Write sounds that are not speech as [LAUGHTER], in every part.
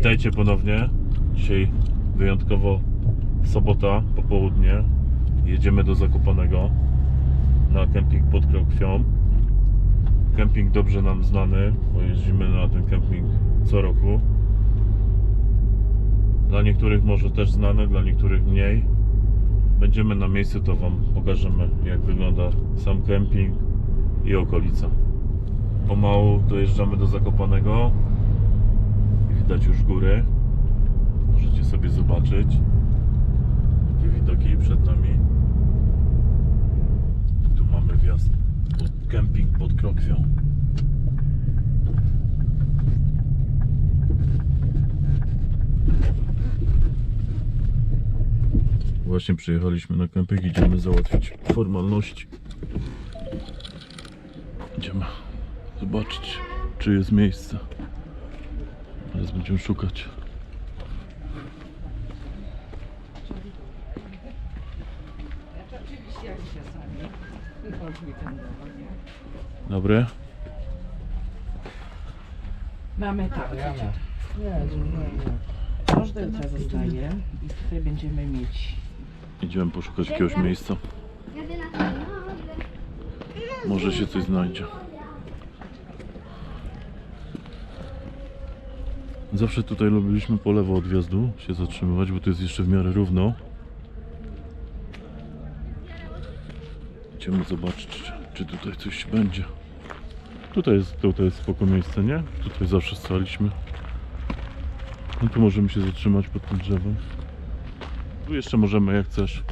Witajcie ponownie. Dzisiaj wyjątkowo sobota, popołudnie. Jedziemy do Zakopanego na kemping pod Krokwą. Kemping dobrze nam znany, bo jeździmy na ten kemping co roku. Dla niektórych może też znany, dla niektórych mniej. Będziemy na miejscu, to Wam pokażemy jak wygląda sam kemping i okolica. Pomału dojeżdżamy do Zakopanego. Widać już góry. Możecie sobie zobaczyć. Jakie widoki przed nami. Tu mamy wjazd pod kemping pod Krokwią. Właśnie przyjechaliśmy na kemping, idziemy załatwić formalności. Idziemy zobaczyć, czy jest miejsce. Teraz będziemy szukać. Oczywiście jak się sami. Wychodź weekendowo, nie? Dobry. Mamy tak, do jutra zostaje i tutaj będziemy mieć Idziemy poszukać jakiegoś miejsca. Może się coś znajdzie. Zawsze tutaj lubiliśmy po lewo od wjazdu się zatrzymywać, bo tu jest jeszcze w miarę równo. Idziemy zobaczyć, czy, tutaj coś będzie. Tutaj jest, tutaj jest spoko miejsce, nie? Tutaj zawsze staliśmy. No tu możemy się zatrzymać pod tym drzewem. Tu jeszcze możemy jak chcesz.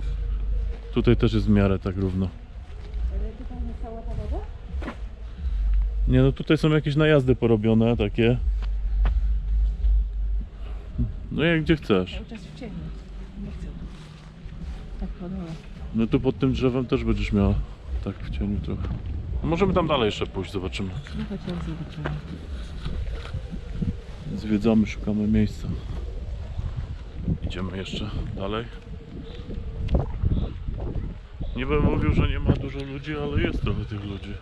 Tutaj też jest w miarę tak równo. Nie no tutaj są jakieś najazdy porobione takie. No jak gdzie chcesz. cały czas w cieniu. Nie chcę. Tak podoba. No tu pod tym drzewem też będziesz miała tak w cieniu trochę. No możemy tam dalej jeszcze pójść, zobaczymy. No chociaż zobaczymy. Zwiedzamy, szukamy miejsca. Idziemy jeszcze dalej. Nie bym mówił, że nie ma dużo ludzi, ale jest trochę tych ludzi.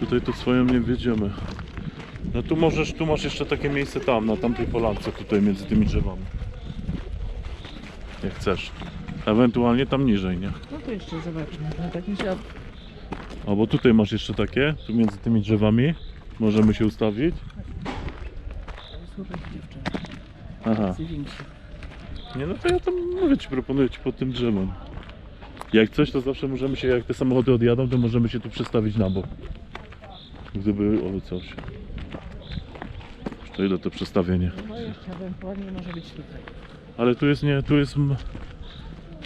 Tutaj to swoją nie wiedziemy. No tu możesz, tu masz jeszcze takie miejsce tam, na tamtej polance, tutaj między tymi drzewami. Jak chcesz. Ewentualnie tam niżej, nie? No to jeszcze zobaczmy. No tak mi się Albo tutaj masz jeszcze takie, tu między tymi drzewami. Możemy się ustawić. słuchaj. Aha. Większy. Nie no to ja tam mówię ci, proponuję ci pod tym drzewem. Jak coś, to zawsze możemy się, jak te samochody odjadą, to możemy się tu przestawić na bok. Gdyby o coś. Już To ile to przestawienie. No jeszcze ewentualnie może być tutaj. Ale tu jest nie, tu jest...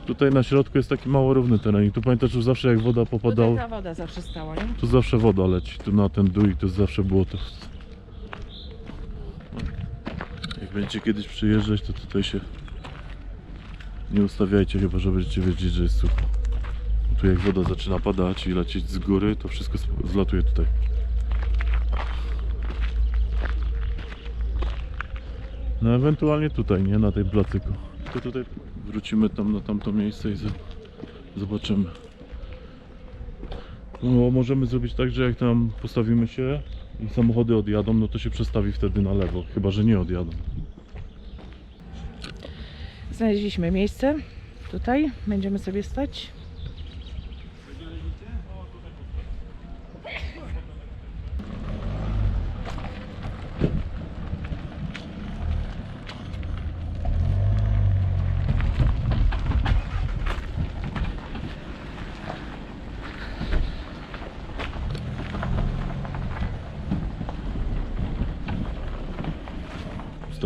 Tutaj na środku jest taki mało równy teren i tu pamiętasz, że zawsze jak woda Tutaj popadała, ta woda zawsze stała, nie? tu zawsze woda leci. Tu na ten dół i to zawsze było to. Jak będziecie kiedyś przyjeżdżać, to tutaj się nie ustawiajcie, chyba że będziecie wiedzieć, że jest sucho. Tu jak woda zaczyna padać i lecieć z góry, to wszystko zlatuje tutaj. No ewentualnie tutaj, nie na tej placyku. To tutaj wrócimy tam na tamto miejsce i zobaczymy. No, możemy zrobić tak, że jak tam postawimy się i samochody odjadą, no to się przestawi wtedy na lewo, chyba że nie odjadą. Znaleźliśmy miejsce. Tutaj będziemy sobie stać.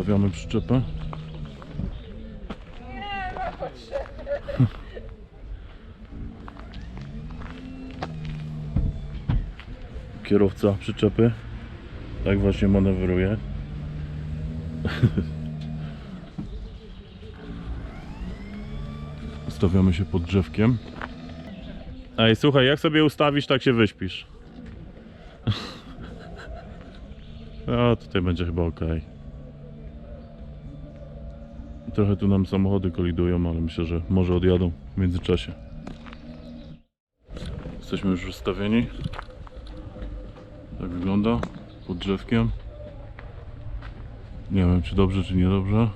Stawiamy przyczepę. [LAUGHS] Kierowca przyczepy tak właśnie manewruje. [LAUGHS] Stawiamy się pod drzewkiem. Ej, słuchaj, jak sobie ustawisz, tak się wyśpisz. [LAUGHS] A tutaj będzie chyba ok. Trochę tu nam samochody kolidują, ale myślę, że może odjadą w międzyczasie. Jesteśmy już ustawieni. Tak wygląda. pod drzewkiem. Nie wiem czy dobrze czy niedobrze.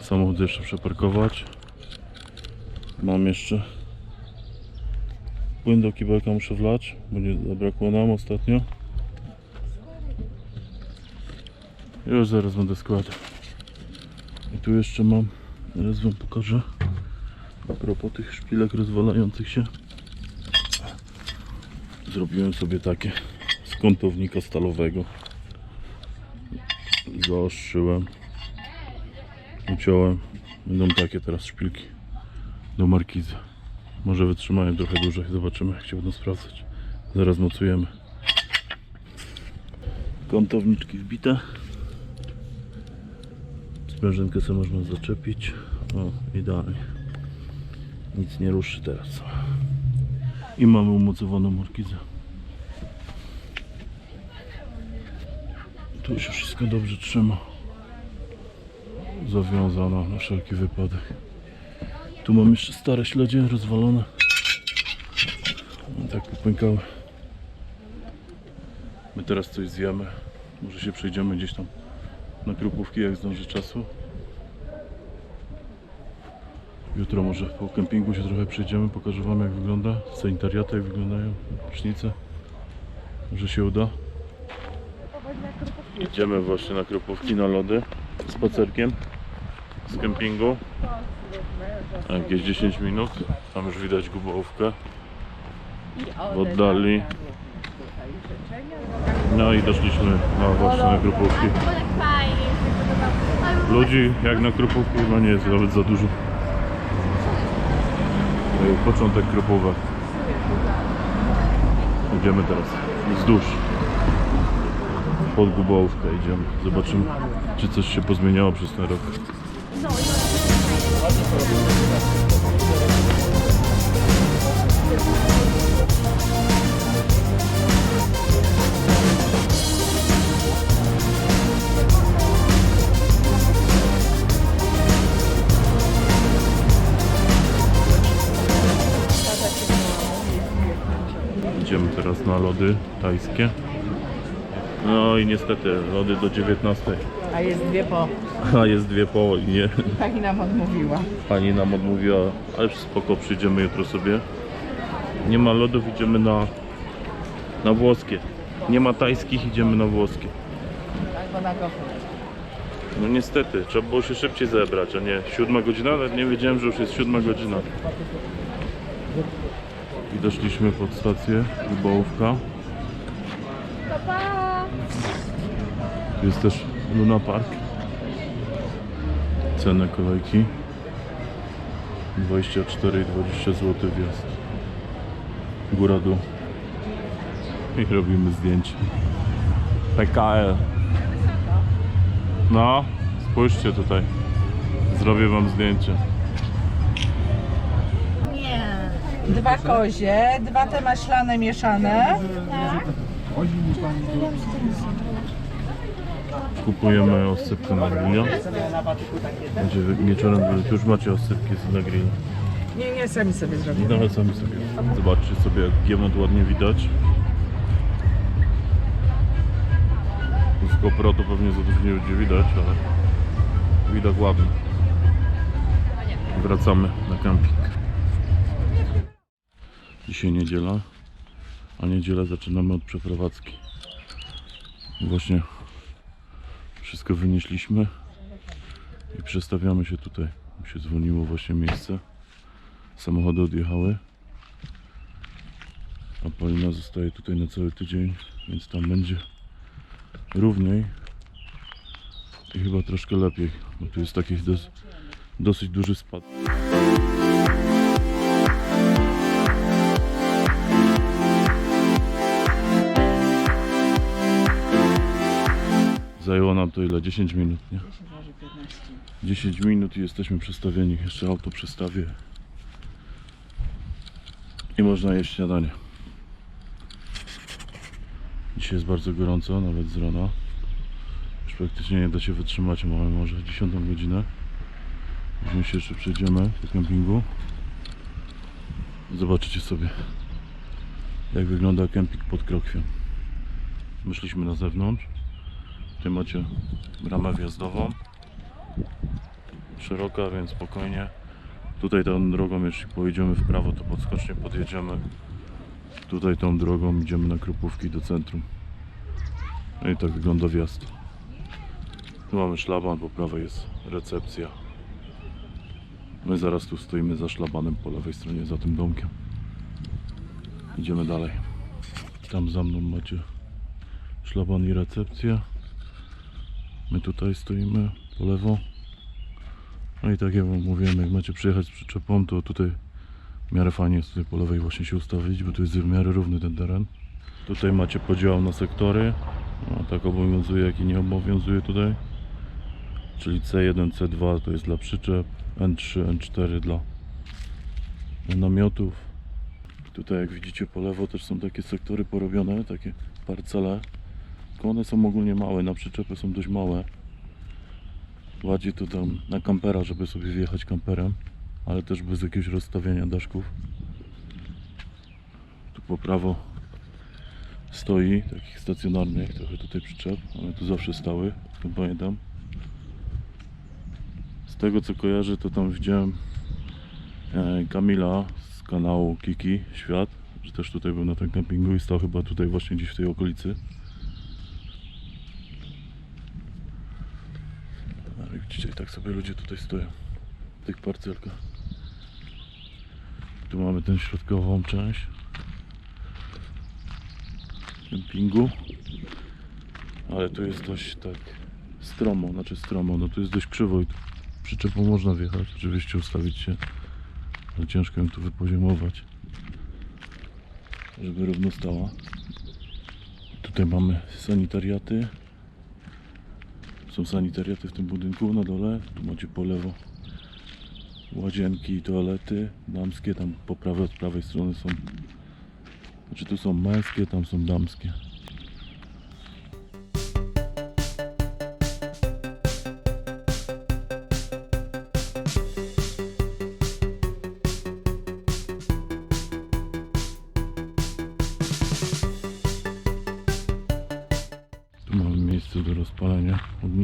Samochód jeszcze przeparkować. Mam jeszcze płyn do kibelka muszę wlać, bo nie zabrakło nam ostatnio. Już zaraz będę składał. I tu jeszcze mam, zaraz wam pokażę. A propos tych szpilek rozwalających się. Zrobiłem sobie takie z kątownika stalowego. Zaostrzyłem. Uciąłem. Będą takie teraz szpilki do markizy. Może wytrzymają trochę dłużej. Zobaczymy jak się będą sprawdzać. Zaraz mocujemy. Kątowniczki wbite. Sprężynkę sobie można zaczepić. O, idealnie. Nic nie ruszy teraz. I mamy umocowaną markizę. Tu się wszystko dobrze trzyma. Zawiązana na wszelki wypadek. Tu mam jeszcze stare śledzie rozwalone. Tak popękały. My teraz coś zjemy. Może się przejdziemy gdzieś tam na krupówki, jak zdąży czasu. Jutro może po kempingu się trochę przejdziemy, pokażę wam jak wygląda sanitariaty, jak wyglądają prysznice. Może się uda. Idziemy właśnie na krupówki, na lody spacerkiem z kempingu. Jakieś 10 minut. Tam już widać gubałówkę w oddali. No i doszliśmy na właśnie na krupówki. Ludzi jak na krupówki chyba nie jest nawet za dużo. E, Początek krupówek. Idziemy teraz wzdłuż. Pod Gubałówkę idziemy. Zobaczymy, czy coś się pozmieniało przez ten rok. Lody tajskie. No i niestety lody do 19. A jest dwie po. A jest dwie po i nie. Pani nam odmówiła. Pani nam odmówiła, ale spoko, przyjdziemy jutro sobie. Nie ma lodów, idziemy na, na włoskie. Nie ma tajskich, idziemy na włoskie. Albo na gofę. No niestety, trzeba było się szybciej zebrać, a nie siódma godzina, nawet nie wiedziałem, że już jest siódma godzina. I doszliśmy pod stację Lubałówka. Tu jest też Luna Park. Ceny kolejki 24 i 20 zł wjazd. Góra dół. I robimy zdjęcie. PKL. No, spójrzcie tutaj. Zrobię wam zdjęcie. Dwa kozie, dwa te maślane mieszane. Kupujemy osypkę na grilla. Będzie wi- wieczorem, już macie osypki z- na grilla. Nie, nie, sami sobie zrobimy. No ale sami sobie. Zobaczcie sobie jak giemot ładnie widać. Z GoPro to pewnie za dużo nie będzie widać, ale widok ładny. Wracamy na camping. Dzisiaj niedziela, a niedzielę zaczynamy od przeprowadzki. Właśnie wszystko wynieśliśmy i przestawiamy się tutaj. Mi się dzwoniło właśnie miejsce. Samochody odjechały. A Paulina zostaje tutaj na cały tydzień, więc tam będzie równiej i chyba troszkę lepiej, bo tu jest taki dos dosyć duży spad. Zajęło nam to ile? 10 minut, nie? 10 minut i jesteśmy przestawieni. Jeszcze auto przestawię. I można jeść śniadanie. Dzisiaj jest bardzo gorąco, nawet z rana. Już praktycznie nie da się wytrzymać. Mamy może 10 godzinę. Weźmy się jeszcze przejdziemy po kempingu. Zobaczycie sobie jak wygląda kemping pod Krokwiem. Wyszliśmy na zewnątrz. Tutaj macie bramę wjazdową. Szeroka, więc spokojnie. Tutaj tą drogą, jeśli pojedziemy w prawo, to podskocznie podjedziemy. Tutaj tą drogą idziemy na Krupówki do centrum. No i tak wygląda wjazd. Tu mamy szlaban, po prawej jest recepcja. My zaraz tu stoimy za szlabanem po lewej stronie, za tym domkiem. Idziemy dalej. Tam za mną macie szlaban i recepcję. My tutaj stoimy po lewo. No i tak jak wam mówiłem, jak macie przyjechać z przyczepą, to tutaj w miarę fajnie jest tutaj po lewej właśnie się ustawić, bo tu jest w miarę równy ten teren. Tutaj macie podział na sektory. No, tak obowiązuje, jak i nie obowiązuje tutaj. Czyli C1, C2 to jest dla przyczep, N3, N4 dla namiotów. Tutaj jak widzicie po lewo też są takie sektory porobione, takie parcele. Tylko one są ogólnie małe, na przyczepy są dość małe. Bardziej to tam na kampera, żeby sobie wjechać kamperem, ale też bez jakiegoś rozstawiania daszków. Tu po prawo stoi, takich stacjonarnych trochę tutaj przyczep. One tu zawsze stały, to pamiętam. Z tego co kojarzę, to tam widziałem e, Kamila z kanału Kiki Świat, że też tutaj był na tym kempingu i stał chyba tutaj właśnie gdzieś w tej okolicy. I tak sobie ludzie tutaj stoją w tych parcelkach. Tu mamy tę środkową część kempingu. Ale tu jest dość tak stromo, znaczy stromo, no tu jest dość krzywo i tu przyczepą można wjechać, oczywiście ustawić się, ale ciężko ją tu wypoziomować, żeby równo stała. Tutaj mamy sanitariaty. Są sanitariaty w tym budynku na dole. Tu macie po lewo łazienki i toalety damskie. Tam po prawej od prawej strony są. Znaczy tu są męskie, tam są damskie.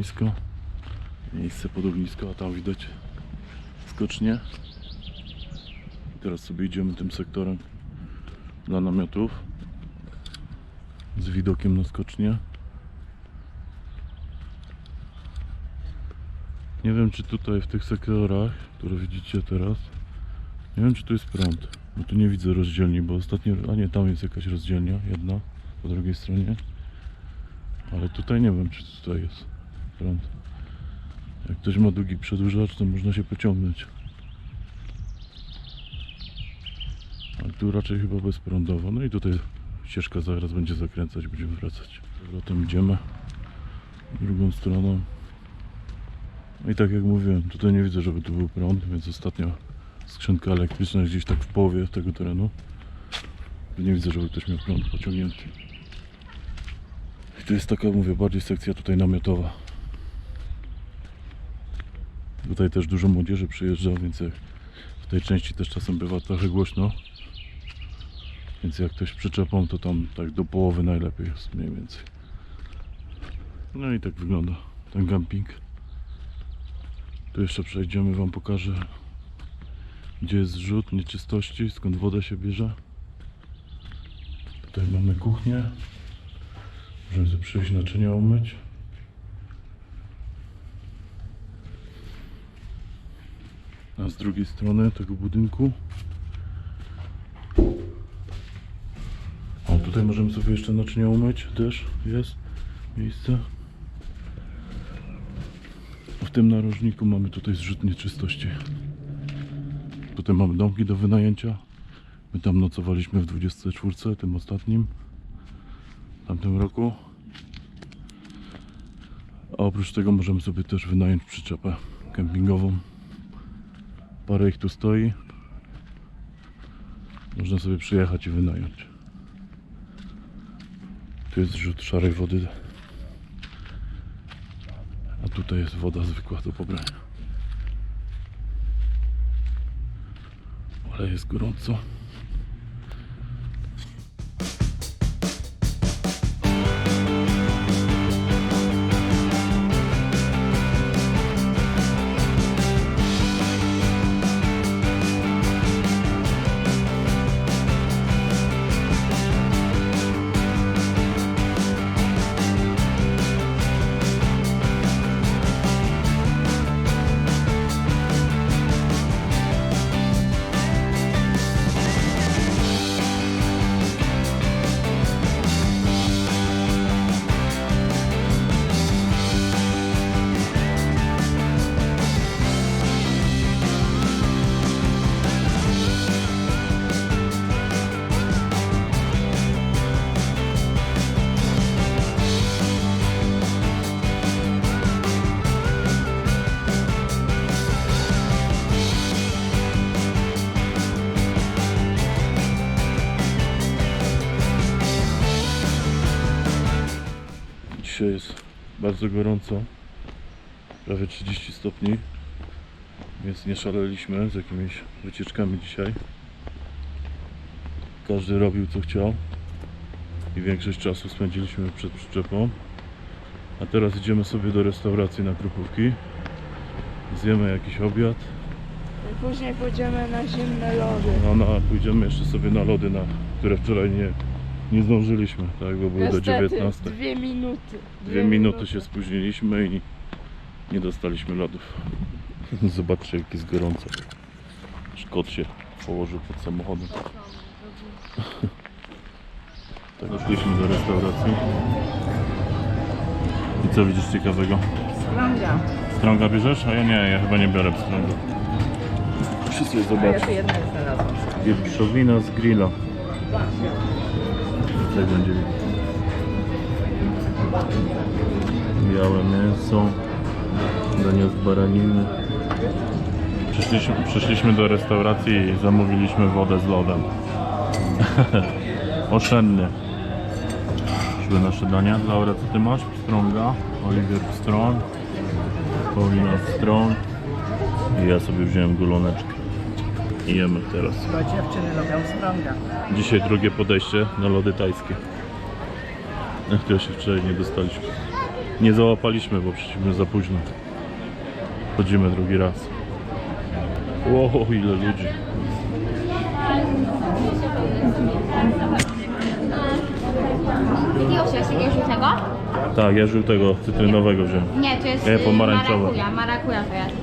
Ogniska. Miejsce pod ognisko, a tam widać skocznie. I teraz sobie idziemy tym sektorem dla namiotów z widokiem na skocznie. Nie wiem czy tutaj w tych sektorach, które widzicie teraz, nie wiem czy tu jest prąd, bo tu nie widzę rozdzielni, bo ostatnio, a nie tam jest jakaś rozdzielnia, jedna po drugiej stronie. Ale tutaj nie wiem, czy tutaj jest prąd. Jak ktoś ma długi przedłużacz, to można się pociągnąć. Ale tu raczej chyba bezprądowo. No i tutaj ścieżka zaraz będzie zakręcać, będziemy wracać. Powrotem idziemy drugą stroną. No i tak jak mówiłem, tutaj nie widzę, żeby tu był prąd, więc ostatnio skrzynka elektryczna gdzieś tak w połowie tego terenu. Nie widzę, żeby ktoś miał prąd pociągnięty. I tu jest taka, mówię, bardziej sekcja tutaj namiotowa. Tutaj też dużo młodzieży przyjeżdża, więc w tej części też czasem bywa trochę głośno. Więc jak ktoś przyczepą, to tam tak do połowy najlepiej jest mniej więcej. No i tak wygląda ten camping. Tu jeszcze przejdziemy, Wam pokażę gdzie jest zrzut nieczystości, skąd woda się bierze. Tutaj mamy kuchnię. Możemy sobie przyjść naczynia umyć. A z drugiej strony tego budynku. O, tutaj możemy sobie jeszcze naczynia umyć. Też jest miejsce. W tym narożniku mamy tutaj zrzut nieczystości. Tutaj mamy domki do wynajęcia. My tam nocowaliśmy w 24, tym ostatnim w tamtym roku. A oprócz tego możemy sobie też wynająć przyczepę kempingową. Parę ich tu stoi. Można sobie przyjechać i wynająć. Tu jest zrzut szarej wody. A tutaj jest woda zwykła do pobrania. Ale jest gorąco. Dzisiaj jest bardzo gorąco, prawie 30 stopni, więc nie szaleliśmy z jakimiś wycieczkami dzisiaj. Każdy robił co chciał i większość czasu spędziliśmy przed przyczepą. A teraz idziemy sobie do restauracji na Krupówki. Zjemy jakiś obiad. I później pójdziemy na zimne lody. No, no pójdziemy jeszcze sobie na lody, na które wczoraj nie, nie zdążyliśmy, tak, bo były do 19. dwie minuty. Dwie minuty się spóźniliśmy i nie dostaliśmy lodów. [LAUGHS] Zobaczcie jak jest gorąco. Szkot się położył pod samochodem. [LAUGHS] Tak doszliśmy do restauracji. I co widzisz ciekawego? Strąga. Strąga bierzesz? A ja nie, ja chyba nie biorę strąga. Muszę sobie Ja. Wieprzowina z grilla. Tak będzie. Białe mięso. Dania z baraniny. Przyszliśmy, przyszliśmy do restauracji i zamówiliśmy wodę z lodem. [LAUGHS] Oszczędnie. Szły nasze dania. Laura, co ty masz? Pstrąga. Oliwier Pstron. Paulina Pstron. I ja sobie wziąłem goloneczkę. I jemy teraz. Bo dziewczyny lubią strąga. Dzisiaj drugie podejście na lody tajskie. Na które się wczoraj nie dostaliśmy. Nie załapaliśmy, bo przyszliśmy za późno. Chodzimy drugi raz. Wow, ile ludzi. Jakiego chciałeś? Jakiegoś żółtego? Tak, ja żółtego cytrynowego wziąłem. Nie, to jest Nie, y, pomarańczowe. marakuja. Marakuja to jest.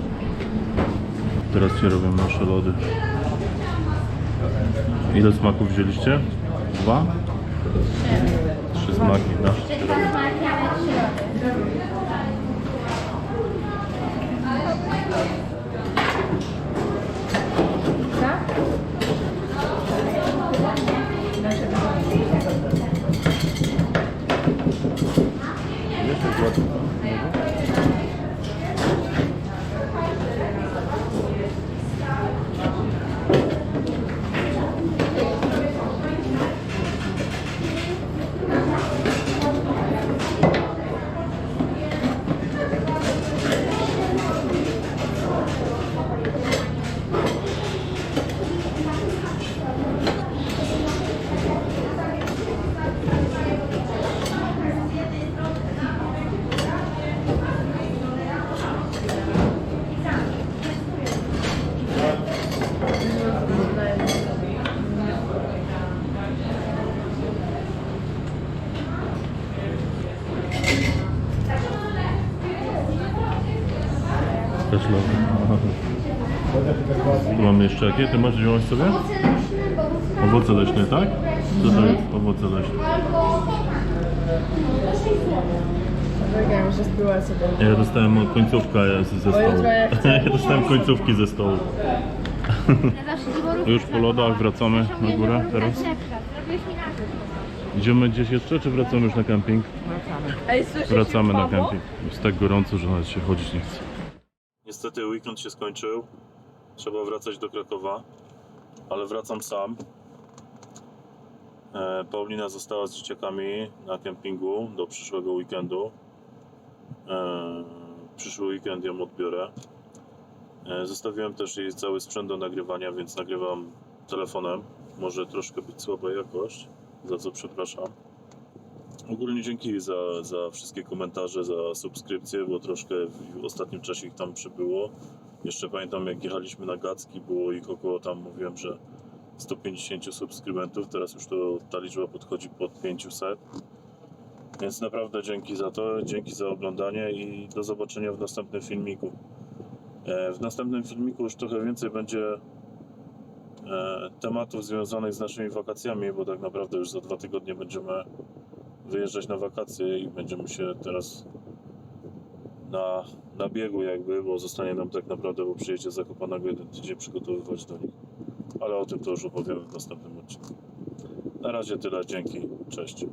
Teraz się robią nasze lody. Ile smaków wzięliście? Dwa? Trzy smaki, tak? Trzy smaki, Też lody. Tu mamy jeszcze jakie? Ty masz wziąć sobie? Owoce leśne, tak? Co to jest owoce leśne? Czekaj, muszę spróbować sobie. Ja dostałem końcówkę ze stołu. [LAUGHS] Ja dostałem końcówki ze stołu. Już po lodach wracamy na górę teraz. Idziemy gdzieś jeszcze, czy wracamy już na kemping? Ej, słyszysz Wracamy na Paweł? kemping. Jest tak gorąco, że nawet się chodzić nie chce. Niestety weekend się skończył. Trzeba wracać do Krakowa, ale wracam sam. E, Paulina została z dzieciakami na kempingu do przyszłego weekendu. E, Przyszły weekend ją odbiorę. E, Zostawiłem też jej cały sprzęt do nagrywania, więc nagrywam telefonem. Może troszkę być słaba jakość, za co przepraszam. Ogólnie dzięki za, za wszystkie komentarze, za subskrypcje, bo troszkę w ostatnim czasie ich tam przybyło. Jeszcze pamiętam jak jechaliśmy na Gacki, było ich około tam, mówiłem, że 150 subskrybentów, teraz już to ta liczba podchodzi pod 500. Więc naprawdę dzięki za to, dzięki za oglądanie i do zobaczenia w następnym filmiku. E, W następnym filmiku już trochę więcej będzie e, tematów związanych z naszymi wakacjami, bo tak naprawdę już za dwa tygodnie będziemy wyjeżdżać na wakacje i będziemy się teraz na, na biegu jakby, bo zostanie nam tak naprawdę po przyjeździe z Zakopanego jeden tydzień przygotowywać do nich. Ale o tym to już opowiemy w następnym odcinku. Na razie tyle, dzięki, cześć.